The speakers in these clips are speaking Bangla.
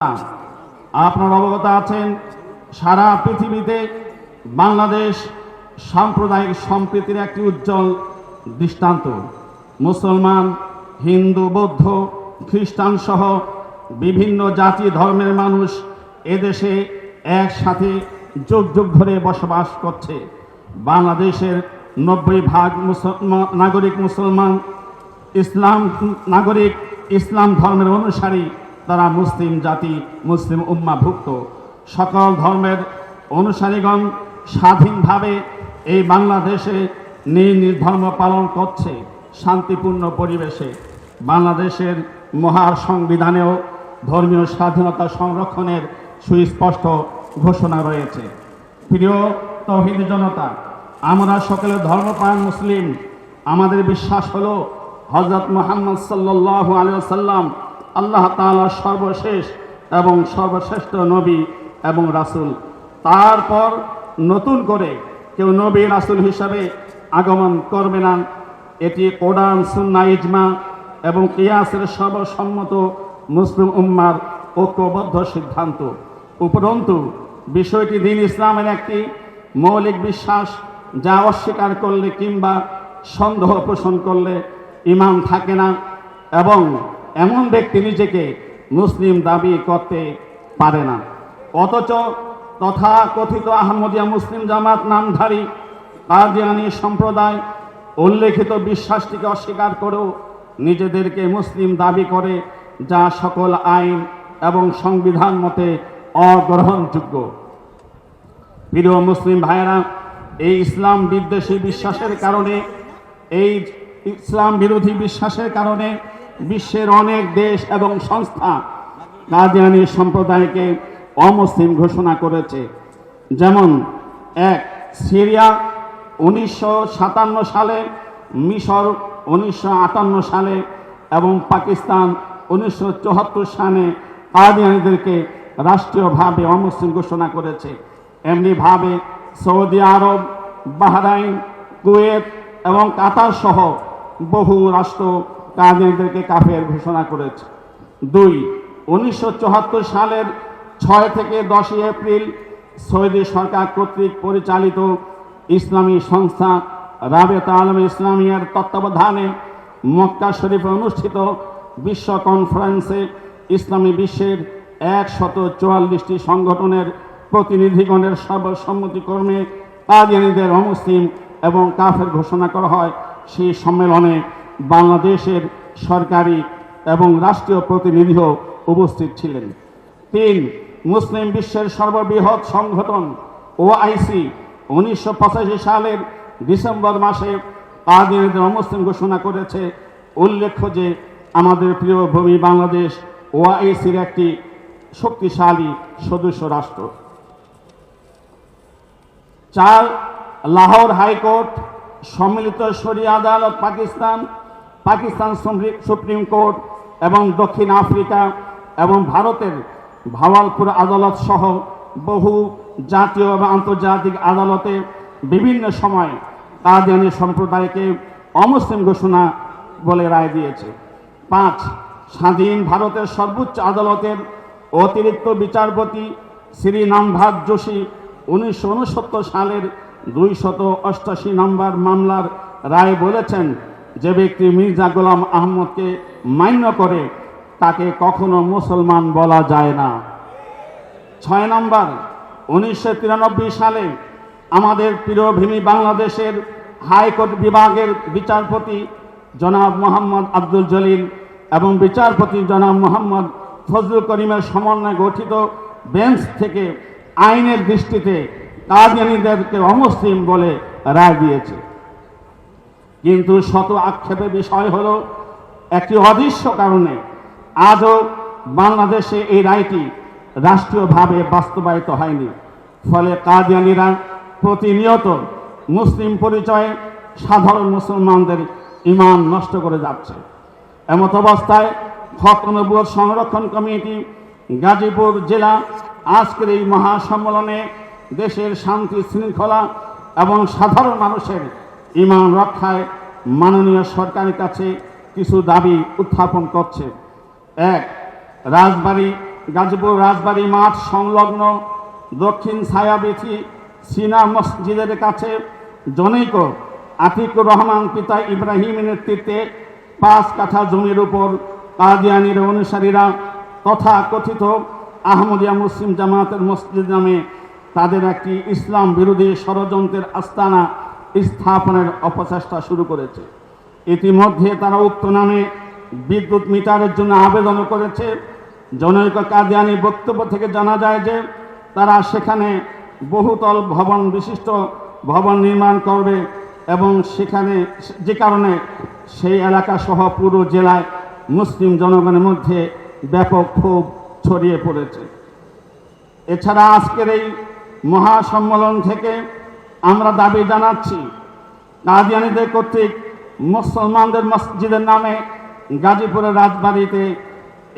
আপনার অবগত আছেন, সারা পৃথিবীতে বাংলাদেশ সাম্প্রদায়িক সম্প্রীতির একটি উজ্জ্বল দৃষ্টান্ত। মুসলমান, হিন্দু, বৌদ্ধ, খ্রিস্টান সহ বিভিন্ন জাতি ধর্মের মানুষ এদেশে একসাথে যুগ যুগ ধরে বসবাস করছে। বাংলাদেশের নব্বই ভাগ মুসলমান, নাগরিক মুসলমান, ইসলাম, নাগরিক ইসলাম ধর্মের অনুসারী তারা মুসলিম জাতি, মুসলিম উম্মাভুক্ত সকল ধর্মের অনুসারীগণ স্বাধীনভাবে এই বাংলাদেশে নিজ নিজ ধর্ম পালন করছে শান্তিপূর্ণ পরিবেশে। বাংলাদেশের মহার সংবিধানেও ধর্মীয় স্বাধীনতা সংরক্ষণের সুস্পষ্ট ঘোষণা রয়েছে। প্রিয় তহিদ জনতা, আমরা সকলে ধর্মপ্রাণ মুসলিম। আমাদের বিশ্বাস হলো হজরত মোহাম্মদ সাল্লাহ আলিয়াল্লাম আল্লাহ তাআলার সর্বশেষ এবং সর্বশ্রেষ্ঠ নবী এবং রাসূল। তারপর নতুন করে কেউ নবী রাসুল হিসাবে আগমন করবে না। এটি কোরআন সুন্না ইজমা এবং কিয়াসের সর্বসম্মত মুসলিম উম্মার ঐক্যবদ্ধ সিদ্ধান্ত। উপরন্তু, বিষয়টি দিন ইসলামের একটি মৌলিক বিশ্বাস যা অস্বীকার করলে কিংবা সন্দেহ পোষণ করলে ইমান থাকে না এবং এমন ব্যক্তি নিজেকে মুসলিম দাবি করতে পারে না। অথচ তথা কথিত আহমদিয়া মুসলিম জামাত নামধারী কাদিয়ানি সম্প্রদায় উল্লেখিত বিশ্বাসটিকে অস্বীকার করেও নিজেদেরকে মুসলিম দাবি করে যা সকল আইন এবং সংবিধান মতে অগ্রহণযোগ্য। প্রিয় মুসলিম ভাইয়েরা, এই ইসলাম বিদ্বেষী বিশ্বাসের কারণে, এই ইসলাম বিরোধী বিশ্বাসের কারণে বিশ্বের অনেক দেশ এবং সংস্থা কাদিয়ানি সম্প্রদায়কে অমুসলিম ঘোষণা করেছে। যেমন এক, সিরিয়া উনিশশো সাতান্ন সালে, মিশর উনিশশো আটান্ন সালে এবং পাকিস্তান উনিশশো চুয়াত্তর সালে কাদিয়ানিদেরকে রাষ্ট্রীয়ভাবে অমুসলিম ঘোষণা করেছে। এমনিভাবে সৌদি আরব, বাহরাইন, কুয়েত এবং কাতার সহ বহু রাষ্ট্র কাদিয়ানিদেরকে কাফের ঘোষণা করেছে। দুই, উনিশশো সালের ছয় থেকে দশই এপ্রিল সৌদি সরকার কর্তৃক পরিচালিত ইসলামী সংস্থা রাবেত আলম ইসলামিয়ার তত্ত্বাবধানে মক্কা শরীফে অনুষ্ঠিত বিশ্ব কনফারেন্সে ইসলামী বিশ্বের একশত চুয়াল্লিশটি সংগঠনের প্রতিনিধিগণের সর্বসম্মতিক্রমে কাদিয়ানিদের অমুসলিম এবং কাফের ঘোষণা করা হয়। সেই সম্মেলনে বাংলাদেশের সরকারি এবং রাষ্ট্রীয় প্রতিনিধিও উপস্থিত ছিলেন। তিন, মুসলিম বিশ্বের সর্ববৃহৎ সংগঠন ওআইসি উনিশশো পঁচাশি সালের ডিসেম্বর মাসে কাদিয়ানিদের অমুসলিম ঘোষণা করেছে। উল্লেখ্য যে, আমাদের প্রিয় ভূমি বাংলাদেশ ওআইসির একটি শক্তিশালী সদস্য রাষ্ট্র। চার, লাহোর হাইকোর্ট, সম্মিলিত শরিয়া আদালত Pakistan Pakistan supreme- supreme court এবং দক্ষিণ আফ্রিকা এবং ভারতের ভাওয়ালপুর আদালত সহ বহু জাতীয় এবং আন্তর্জাতিক আদালতে বিভিন্ন সময় কাদিয়ানি সম্প্রদায়কে অমুসলিম ঘোষণা বলে রায় দিয়েছে। পাঁচ, স্বাধীন ভারতের সর্বোচ্চ আদালতের অতিরিক্ত বিচারপতি শ্রী নামভাগ যোশী উনিশশো উনসত্তর সালের দুইশত অষ্টাশি নম্বর মামলার রায় বলেছেন যে ব্যক্তি মির্জা গোলাম আহমদকে মান্য করে, তাকে কখনো মুসলমান বলা যায় না। ছয় নম্বর, উনিশশো তিরানব্বই সালে আমাদের প্রিয়ভূমি বাংলাদেশের হাইকোর্ট বিভাগের বিচারপতি জনাব মোহাম্মদ আব্দুল জলিল এবং বিচারপতি জনাব মোহাম্মদ ফজলুল করিমের সমন্বয়ে গঠিত বেঞ্চ থেকে আইনের দৃষ্টিতে কাদিয়ানিদেরকে অমুসলিম বলে রায় দিয়েছে। কিন্তু শত আক্ষেপের বিষয় হলো একটি অদৃশ্য কারণে আজও বাংলাদেশে এই রায়টি রাষ্ট্রীয়ভাবে বাস্তবায়িত হয়নি। ফলে কাদিয়ানিরা প্রতিনিয়ত মুসলিম পরিচয়ে সাধারণ মুসলমানদের ইমান নষ্ট করে যাচ্ছে। এমত অবস্থায় হকনবুয় সংরক্ষণ কমিটি গাজীপুর জেলা আজকের এই মহাসম্মেলনে দেশের শান্তি শৃঙ্খলা এবং সাধারণ মানুষের ইমান রক্ষায় মাননীয় সরকারের কাছে কিছু দাবি উত্থাপন করছে। এক, রাজবাড়ী, গাজীপুর রাজবাড়ী মাঠ সংলগ্ন দক্ষিণ ছায়াবিথি সিনা মসজিদের কাছে জনৈক আতিকুর রহমান পিতা ইব্রাহিমের নেতৃত্বে পাঁচ কাঠা জমির উপর কাদিয়ানির অনুসারীরা তথা কথিত আহমদিয়া মুসলিম জামাতের মসজিদ নামে তাদের একটি ইসলাম বিরোধী ষড়যন্ত্রের আস্তানা স্থাপনের অপচেষ্টা শুরু করেছে। ইতিমধ্যে তারা উক্ত নামে বিদ্যুৎ মিটারের জন্য আবেদন করেছে। জনৈক কাদিয়ানি বক্তব্য থেকে জানা যায় যে, তারা সেখানে বহুতল ভবন বিশিষ্ট ভবন নির্মাণ করবে এবং সেখানে যে কারণে সেই এলাকা সহ পুরো জেলায় মুসলিম জনগণের মধ্যে ব্যাপক ক্ষোভ ছড়িয়ে পড়েছে। এছাড়া আজকের এই মহাসম্মেলন থেকে আমরা দাবি জানাচ্ছি কাদিয়ানিদের কর্তৃক মুসলমানদের মসজিদের নামে গাজীপুরের রাজবাড়িতে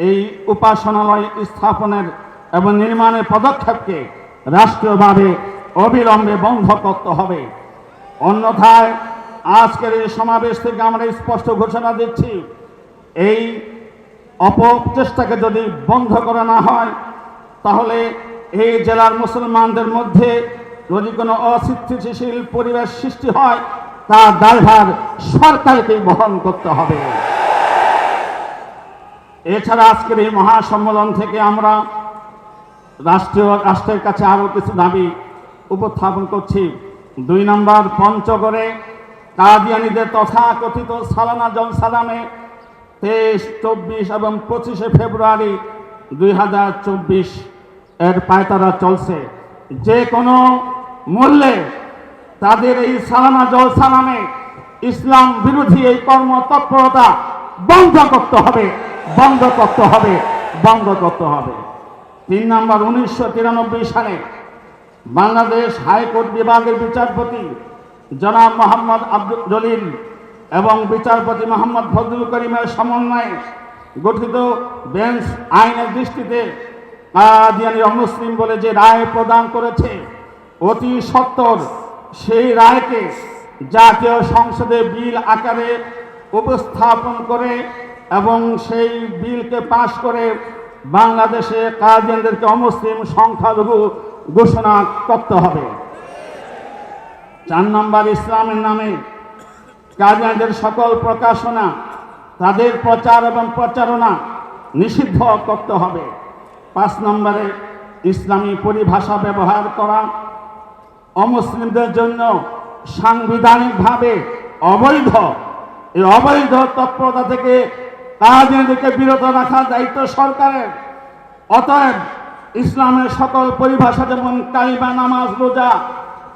এই উপাসনালয় স্থাপনের এবং নির্মাণের পদক্ষেপকে রাষ্ট্রীয়ভাবে অবিলম্বে বন্ধ করতে হবে। অন্যথায় আজকের এই সমাবেশ থেকে আমরা স্পষ্ট ঘোষণা দিচ্ছি, এই অপচেষ্টাকে যদি বন্ধ করা না হয়, তাহলে এই জেলার মুসলমানদের মধ্যে যদি কোনো অস্থিতিশীল পরিবেশ সৃষ্টি হয়, তার দায়ভার সরকারকে বহন করতে হবে। এছাড়া আজকের এই মহাসম্মেলন থেকে আমরা রাষ্ট্রীয় রাষ্ট্রের কাছে আরও কিছু দাবি উপস্থাপন করছি। দুই নম্বর, পঞ্চগড়ে কাদিয়ানিদের তথাকথিত সালানা জলসালামে তেইশ, চব্বিশ এবং পঁচিশে ফেব্রুয়ারি দুই হাজার চব্বিশ এর পায়তারা চলছে। যে কোনো মূল্যে তাদের এই সালানা জলসালামে ইসলাম বিরোধী এই কর্মতৎপরতা বন্ধ করতে হবে, বন্ধ করতে হবে, বন্ধ করতে হবে। তিন নম্বর, উনিশশো তিরানব্বই সালে বাংলাদেশ হাইকোর্ট বিভাগের বিচারপতি জনাব মোহাম্মদ আব্দুল জলিল এবং বিচারপতি মোহাম্মদ ফজলুল করিমের সমন্বয়ে গঠিত বেঞ্চ আইনের দৃষ্টিতে কাদিয়ানি অমুসলিম বলে যে রায় প্রদান করেছে অতি সত্তর সেই রায়কে জাতীয় সংসদে বিল আকারে উপস্থাপন করে এবং সেই বিলকে পাশ করে বাংলাদেশে কাদিয়ানদেরকে অমুসলিম সংখ্যালঘু ঘোষণা করতে হবে। চার নম্বর ইসলামের নামে কাদিয়ানদের সকল প্রকাশনা, তাদের প্রচার এবং প্রচারণা নিষিদ্ধ করতে হবে। পাঁচ নম্বরে ইসলামী পরিভাষা ব্যবহার করা অমুসলিমদের জন্য সাংবিধানিকভাবে অবৈধ। এই অবৈধ তৎপরতা থেকে কাদিয়ানদেরকে বিরত রাখার দায়িত্ব সরকারের। অতএব ইসলামের সকল পরিভাষা যেমন কালিমা, নামাজ, রোজা,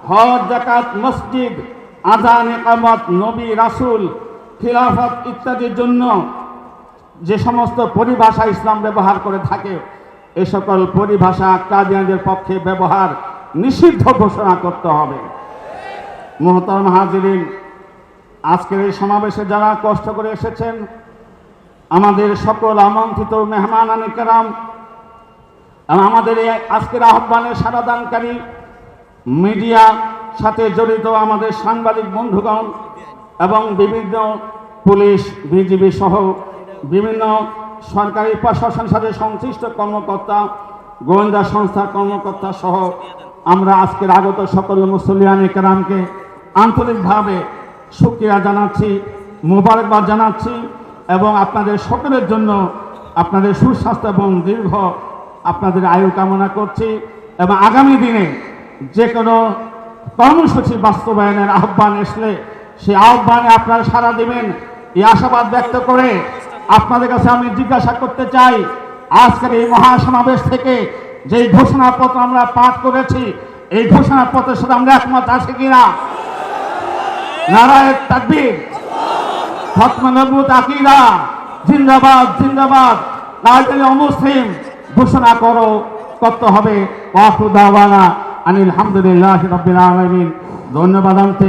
হজ জাকাত মসজিদ আজান একামত নবী, রাসুল, খিলাফত ইত্যাদির জন্য যে সমস্ত পরিভাষা ইসলাম ব্যবহার করে থাকে, এ সকল পরিভাষা কাদিয়ানদের পক্ষে ব্যবহার নিষিদ্ধ ঘোষণা করতে হবে। মোহতারম হাজিরিন, আজকের এই সমাবেশে যারা কষ্ট করে এসেছেন, আমাদের সকল আমন্ত্রিত মেহমান আনিকারাম আমাদের এই আজকের আহ্বানে সারাদানকারী মিডিয়া সাথে জড়িত আমাদের সাংবাদিক বন্ধুগণ এবং বিভিন্ন পুলিশ, বিজিবি সহ বিভিন্ন সরকারি প্রশাসন সাথে সংশ্লিষ্ট কর্মকর্তা, গোয়েন্দা সংস্থার কর্মকর্তা সহ আমরা আজকের আগত সকল মুসলিয়ান কেরামকে আন্তরিকভাবে সুক্রিয়া জানাচ্ছি, মোবারকবাদ জানাচ্ছি এবং আপনাদের সকলের জন্য আপনাদের সুস্বাস্থ্য এবং দীর্ঘ আপনাদের আয়ু কামনা করছি এবং আগামী দিনে যে কোনো কর্মসূচি বাস্তবায়নের আহ্বান আসলে সেই আহ্বানে আপনারা সাড়া দিবেন। এই আশাবাদ ব্যক্ত করে আপনাদের কাছে আমি জিজ্ঞাসা করতে চাই, আজকের এই মহাসমাবেশ থেকে যে ঘোষণাপত্র আমরা পাঠ করেছি, এই ঘোষণাপত্রের সাথে আমরা একমত আছে কিনা? নারায়ণ তাকবীর খতমানবুত আকিরা জিন্দাবাদ জিন্দাবাদ। কাজী অমুসলিম ঘোষণা করো, করতে হবে। আনিল হামদুলিল্লাহ রব্বিল আলামিন। ধন্যবাদ আনতে।